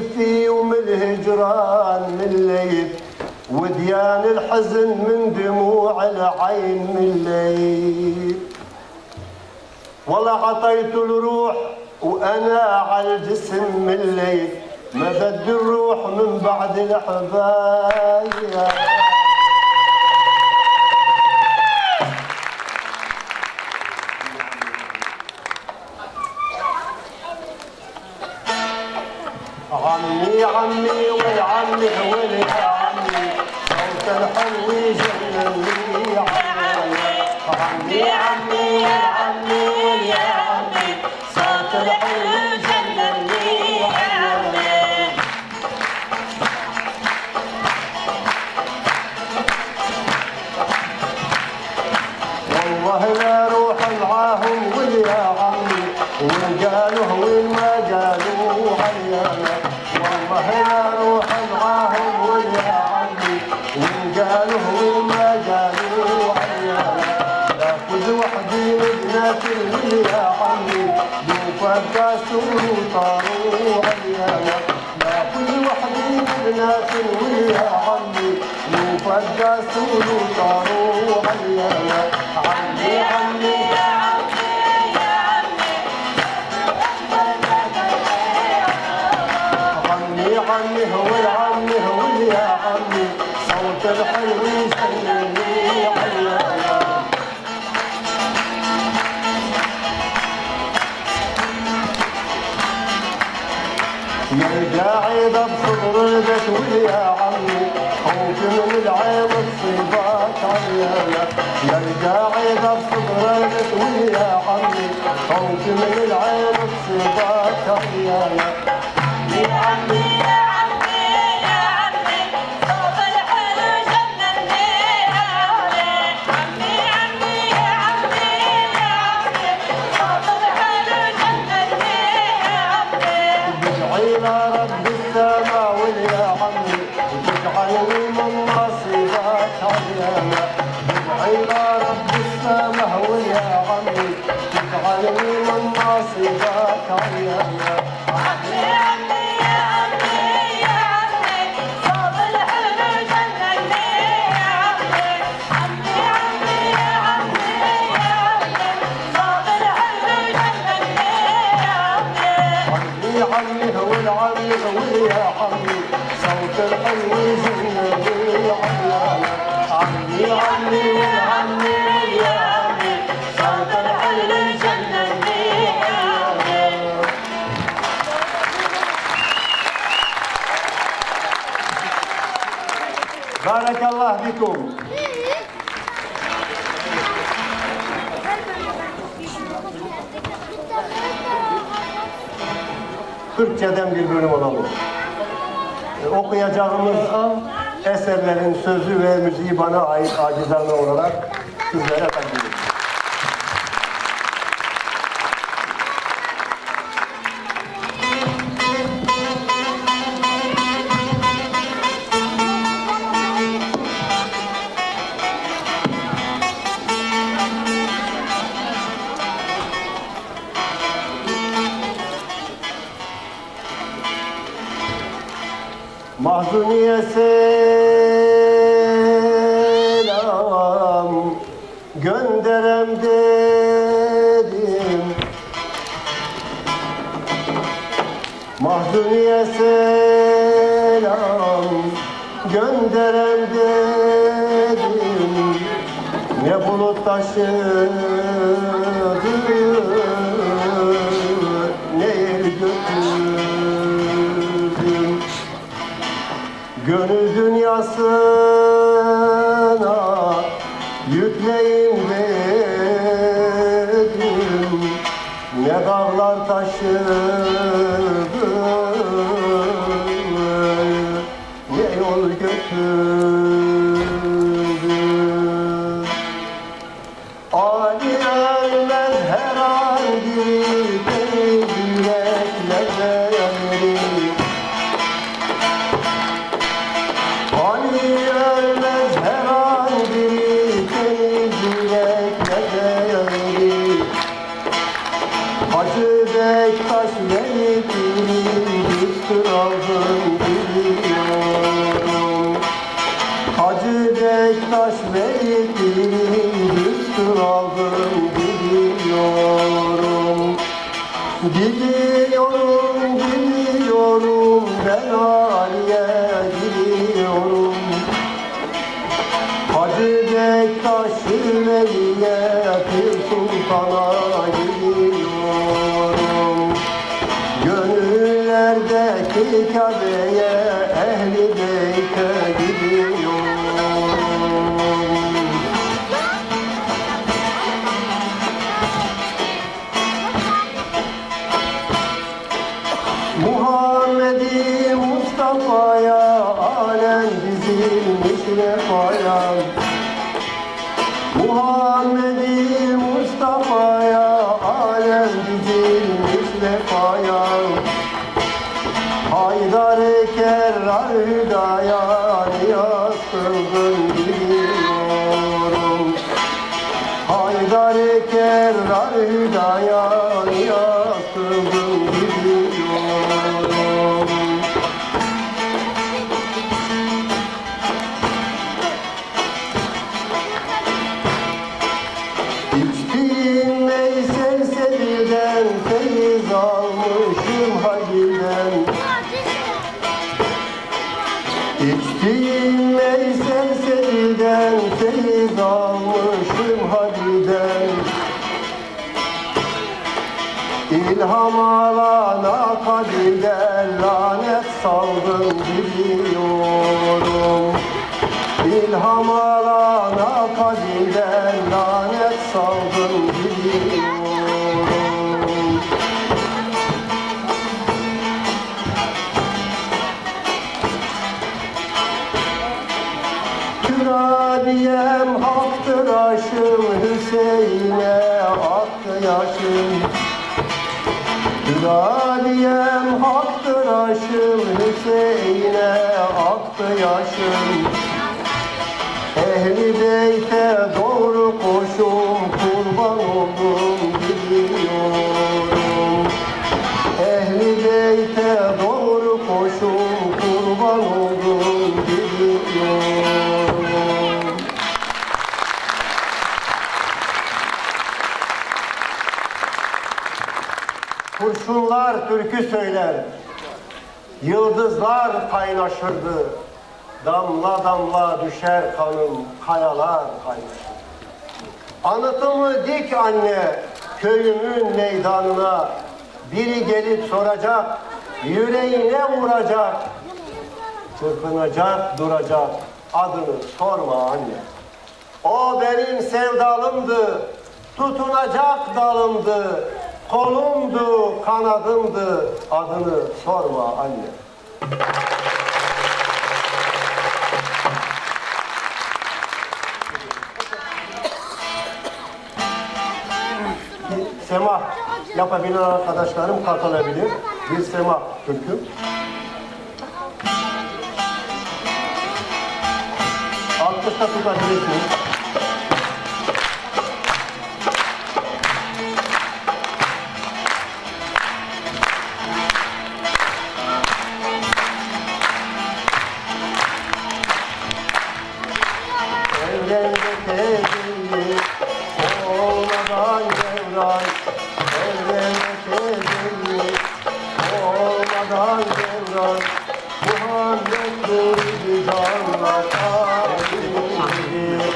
في يوم الهجران من وديان الحزن من دموع العين من ليل. والله عطيت الروح وأنا على الجسم من ما بدي الروح من بعد الحبايب يا عمي ويا عمي ولد عمي. أنت الحلو جنني عمي. عمي عمي يا عمي. صوت الحلو. Lord. العينة صدرانك ويا عمي خوفي العين بصيبك يا. Barakallah bikum. Türkçeden bir bölüm olalım. Ee, okuyacağımız eserlerin sözü ve müziği bana ait acizane olarak sizlere takdim gönderem dedim Mahzuniye selam. Gönderem dedim Ne bulut taşıdı ne el götürdüm. Gönül dünyasına dağlar almışım Halil'den İçtiğim Veysel Sebil'den feyiz almışım Halil'den İlham alana kadirden lanet saldım gidiyorum İlham alana haktır aşım Hüseyin'e aktı yaşım Kürabiyem haktır aşım Hüseyin'e aktı yaşım Ehli beyte doğru koşum türkü söyler. Yıldızlar kaynaşırdı Damla damla düşer kanım kayalar kaynaşır. Anıtımı dik anne köyümün meydanına? Biri gelip soracak yüreğine vuracak? Çırpınacak duracak adını sorma anne. O benim sevdalımdı tutunacak dalımdı kolumdu kanadımdı adını sorma anne. sema yapabilen arkadaşlarım katılabilir. Bir sema türkü. Alkışta tutabilirsiniz. Bye.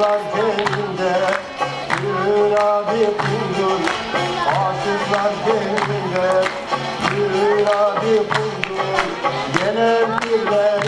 Aşıklar kendinde Yürür abi kuldur Aşıklar kendinde Yürür abi kuldur Gelen bir de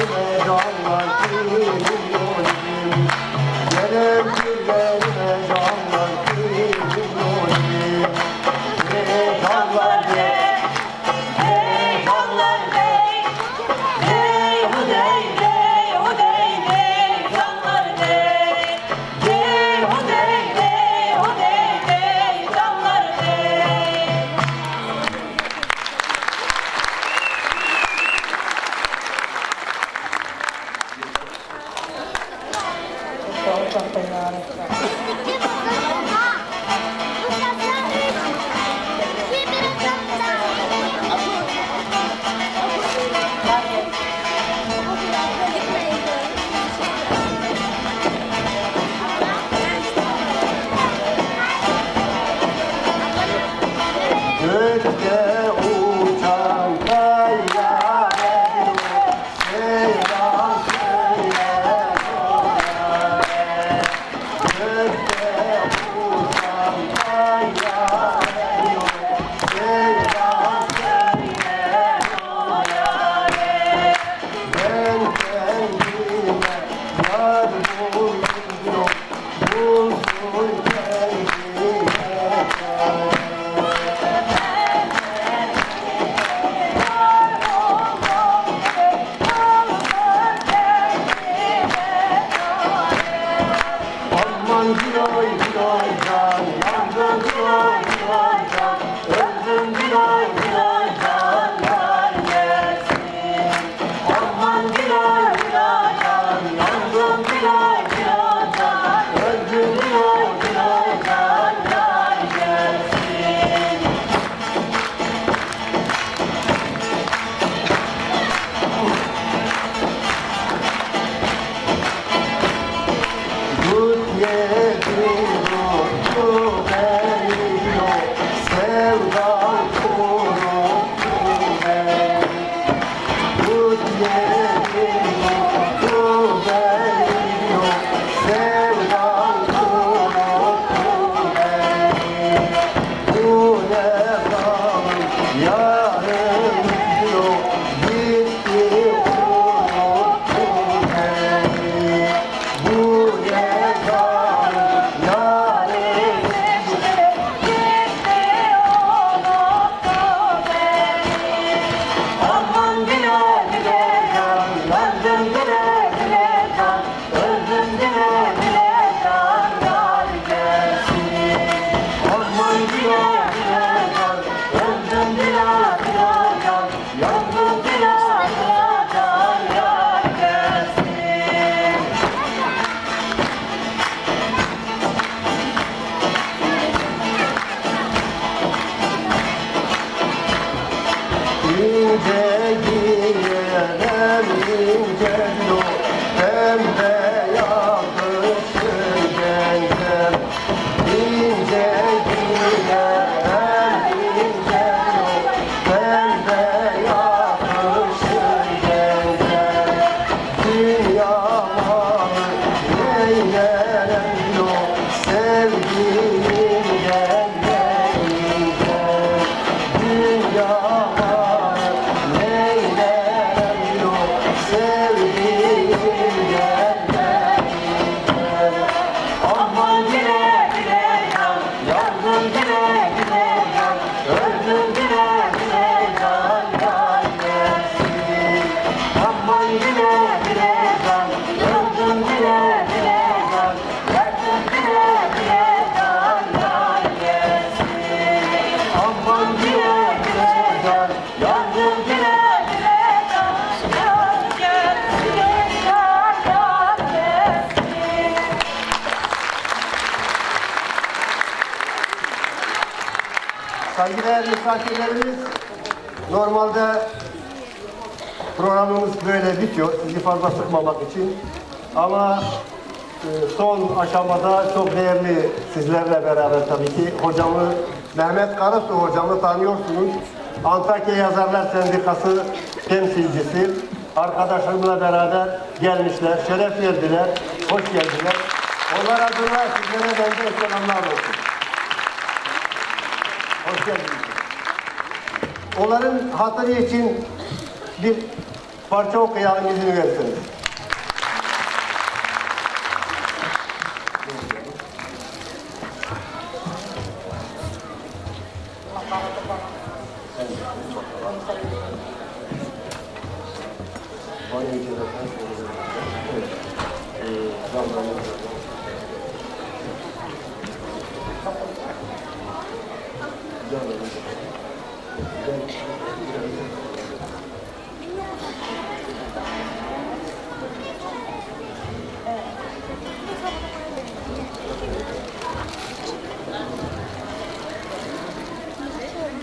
Giro, Giro, Giro, Giro, Giro, Giro, Giro, Saygıdeğer misafirlerimiz, normalde programımız böyle bitiyor. Sizi fazla sıkmamak için. Ama e, son aşamada çok değerli sizlerle beraber tabii ki hocamı Mehmet Karasu hocamı tanıyorsunuz. Antakya Yazarlar Sendikası temsilcisi. Arkadaşlarımla beraber gelmişler, şeref verdiler, hoş geldiler. Onlar adına sizlere benden selamlar olsun. Hoş geldiniz. Onların hatırı için bir parça okuyalım izin verirseniz.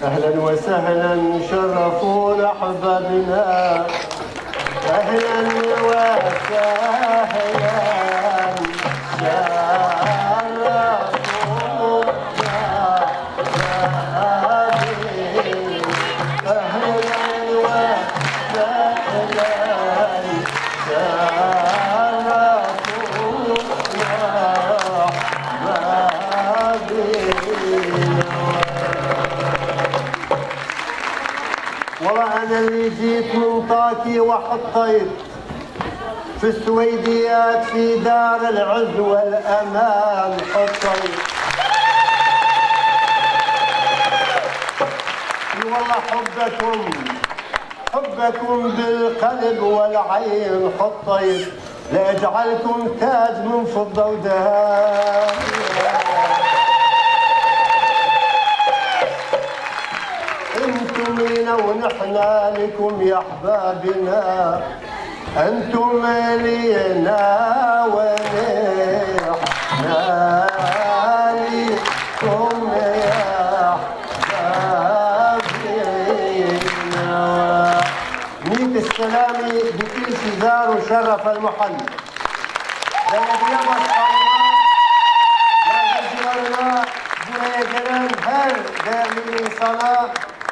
أهلا وسهلا شرفونا أحبابنا في السويديات في دار العز والأمان حطيت إي والله حبكم حبكم بالقلب والعين حطيت لأجعلكم تاج من فضه وذهب أنتم لنا ونحنا لكم يا أحبابنا. انتم لينا ونحنا لكم يا احبابنا ميت السلامي بكل شزار وشرف المحل belediye başkanına yardımcılarına, buraya gelen her değerli insana,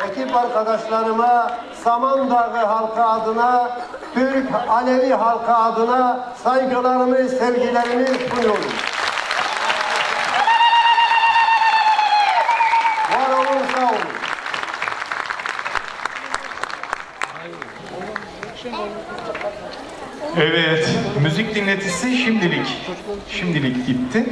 ekip arkadaşlarıma, Samandağ halkı adına, Türk Alevi halkı adına saygılarımı, sevgilerimi sunuyorum. Var olun, sağ olun. Evet, müzik dinletisi şimdilik şimdilik gitti.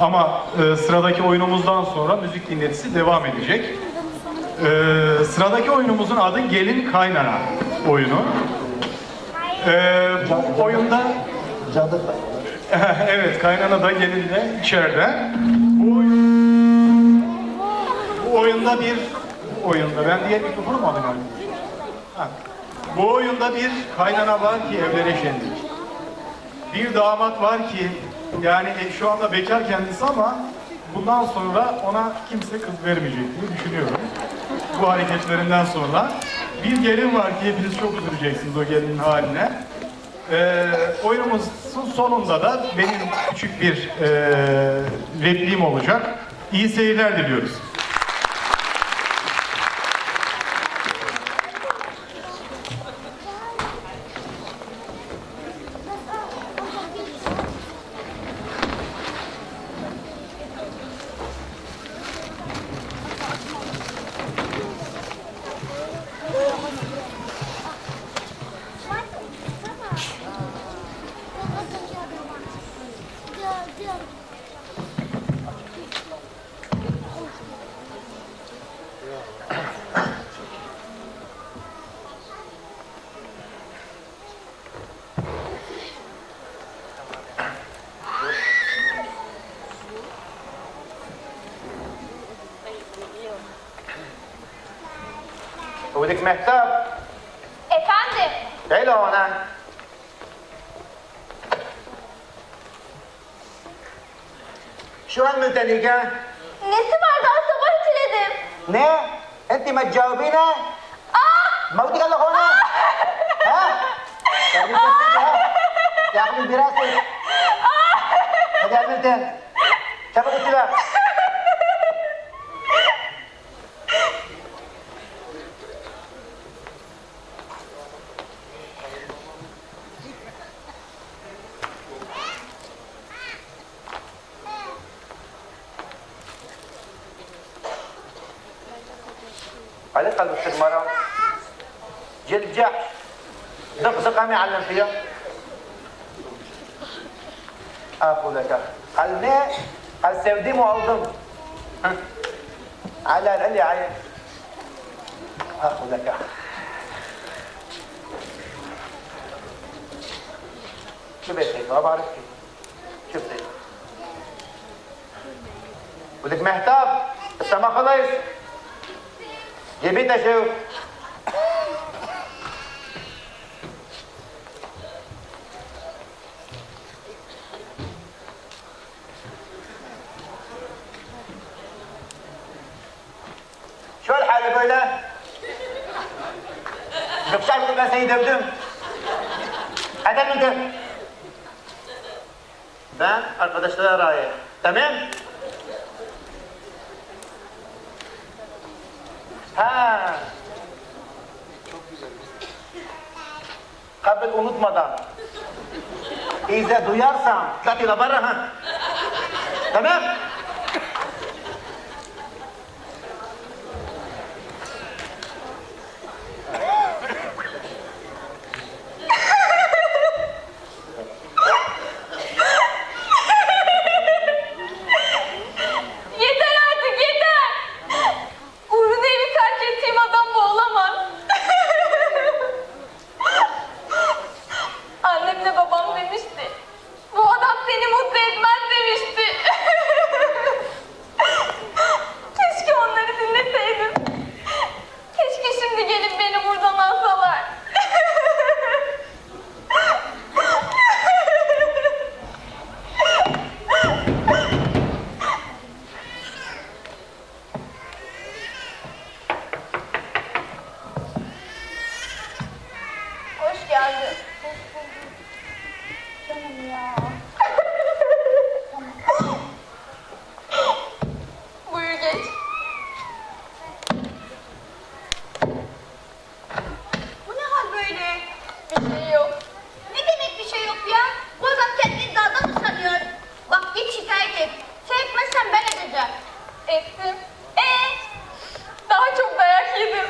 Ama e, sıradaki oyunumuzdan sonra müzik dinletisi devam edecek. E, sıradaki oyunumuzun adı Gelin Kaynana oyunu. E, bu oyunda Cadı evet kaynana da gelin de içeride. Bu, bu oyunda bir oyunda ben diğer mikrofonu mu alayım? Ha. Bu oyunda bir kaynana var ki evlere şenlik. Bir damat var ki yani e, şu anda bekar kendisi ama bundan sonra ona kimse kız vermeyecek diye düşünüyorum. Bu hareketlerinden sonra. Bir gelin var ki hepiniz çok üzüleceksiniz o gelinin haline. Ee, oyunumuzun sonunda da benim küçük bir e, repliğim olacak. İyi seyirler diliyoruz. ودك مهتاب Efendim, تعالوا هنا شو هالمزدلقة؟ nesi var daha sabah ütüledim. Ne? انت ما تجاوبينا؟ Aa! ما ودك الا هنا؟ ها؟ تعمل تسديدها؟ تعمل دراسة؟ هذا عملت كيف قلت لك؟ قام يعلم فيها اخذك قلنا أستخدمه أو ضمه على قال لي عين اخذك شو بيتك ما بعرف كيف شو بيتك ولك مهتاب السماء ما خلص جبتها شوف. Dövdüm. Eder miydin? Ben arkadaşlara arayayım. Tamam? Ha. Kabul unutmadan. İyice duyarsam zaten barra ha. Hoş geldin. Canım ya. Buyur geç. Bu ne hal böyle? Bir şey yok. Ne demek bir şey yok ya? Bu adam kendini dağda mı sanıyor? Bak git şikayet et. Sen etmezsen ben edeceğim. Ettim. Ee, daha çok dayak yedim.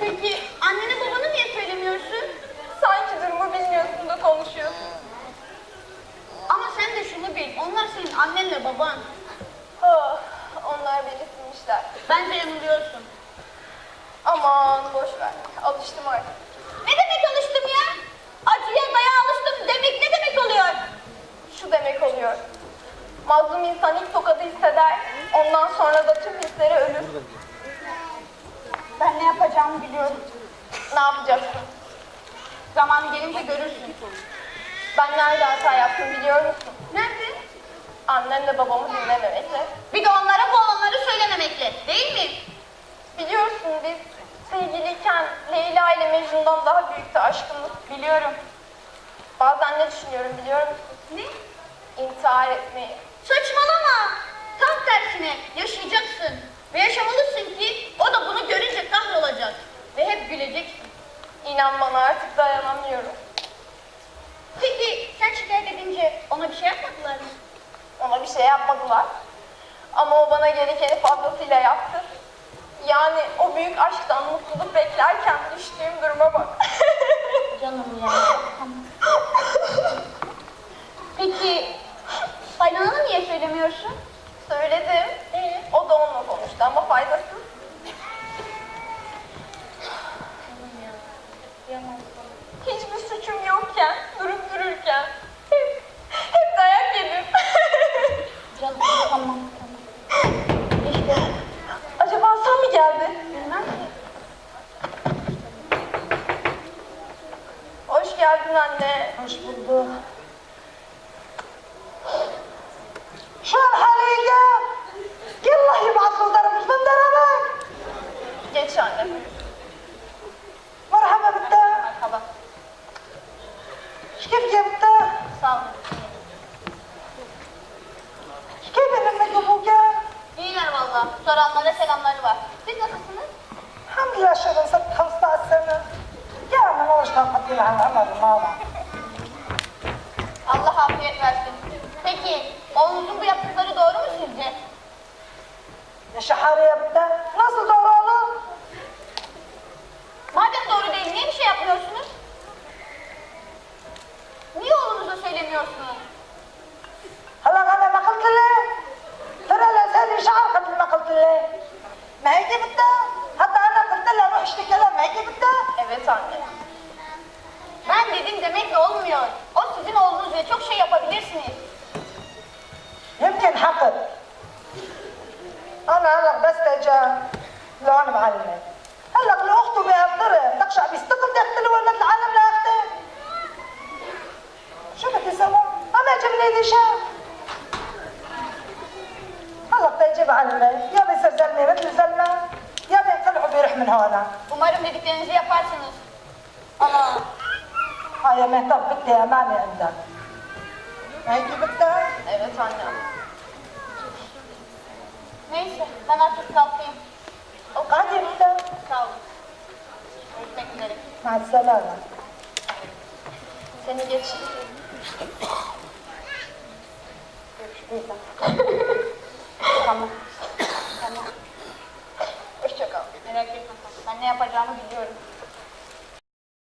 Peki annene babanı niye söylemiyorsun? Sanki durumu bilmiyorsun da konuşuyorsun. Ama sen de şunu bil. Onlar senin annenle baban. Ah, onlar beni silmişler. Bence yanılıyorsun. Aman boş ver. Alıştım artık. Ne demek alıştım ya? Acıya daya alıştım demek ne demek oluyor? Şu demek oluyor. Mazlum insan ilk tokadı hisseder. Ondan sonra da tüm hisleri ölür. Ben ne yapacağımı biliyorum. Ne yapacaksın? Zaman gelince görürsün. Ben nerede hata yaptım biliyor musun? Nerede? Annemle babamı dinlememekle. Bir de onlara bu olanları söylememekle. Değil mi? Biliyorsun biz sevgiliyken Leyla ile Mecnun'dan daha büyüktü aşkımız. Biliyorum. Bazen ne düşünüyorum biliyor musun? Ne? İntihar etmeyi. Saçmalama. Tam tersine yaşayacaksın. Ve yaşamalısın ki o da bunu görünce kahrolacak. Ve hep güleceksin. İnan bana artık dayanamıyorum. Peki sen şikayet edince ona bir şey yapmadılar mı? Ona bir şey yapmadılar. Ama o bana gerekeni fazlasıyla yaptı. Yani o büyük aşktan mutluluk beklerken düştüğüm duruma bak. Canım ya. Peki Aynan'a niye söylemiyorsun? Söyledim. O da onunla konuştu ama faydasız. Hiçbir suçum yokken, durup dururken hep, hep dayak yedim. Canım tamam tamam. İşte Acaba Hasan mı geldi? bilmem ki. Hoş geldin anne. Hoş bulduk. Şalhaliye. Yallahi bazılarım sındırarak. Geç anne. Merhaba bitti. Merhaba. Şkif yaptı. Sağ olun. Şkif benimle kubuken. İyiler valla. Soranlara selamları var. Siz nasılsınız? Hamdülillah şöyle sattı hastasını. Ya ben hoştan patıyla anlamadım ama. Allah afiyet versin. Peki Oğlunuzun bu yaptıkları doğru mu sizce? Ne şahane yaptı? Nasıl doğru oğlum? Madem doğru değil niye bir şey yapmıyorsunuz? Niye oğlunuza söylemiyorsunuz? Hala kana makıltılı. Tırala sen işe arkadın makıltılı. Mehdi bitti. Hatta ana kıltılı ruh işte kelam mehdi bitti. Evet anne. Ben dedim demek demekle olmuyor. O sizin oğlunuz ve çok şey yapabilirsiniz. ينحقد أنا هلا بستجاب لو أنا معلمه هلا لأخته بيقدرها بدك شعب يستقل بدي اقتله ولد العالم لأختي؟ شو بدي سوى؟ أنا من لي شاب هلا بدي معلمه يا بيصير زلمة مثل زلمة يا بينقلع وبيروح من هون ومرة بدك يا فاشنز الله. هاي يا مهتم بدي أمانة عندك. هيدي بدك؟ أيوه تفضل Neyse ben artık kalkayım. O kadar da sağ olun. Görüşmek üzere. Maşallah. Seni geç. Görüşürüz. tamam. Tamam. Hoşçakal. Merak etme. Ben ne yapacağımı biliyorum.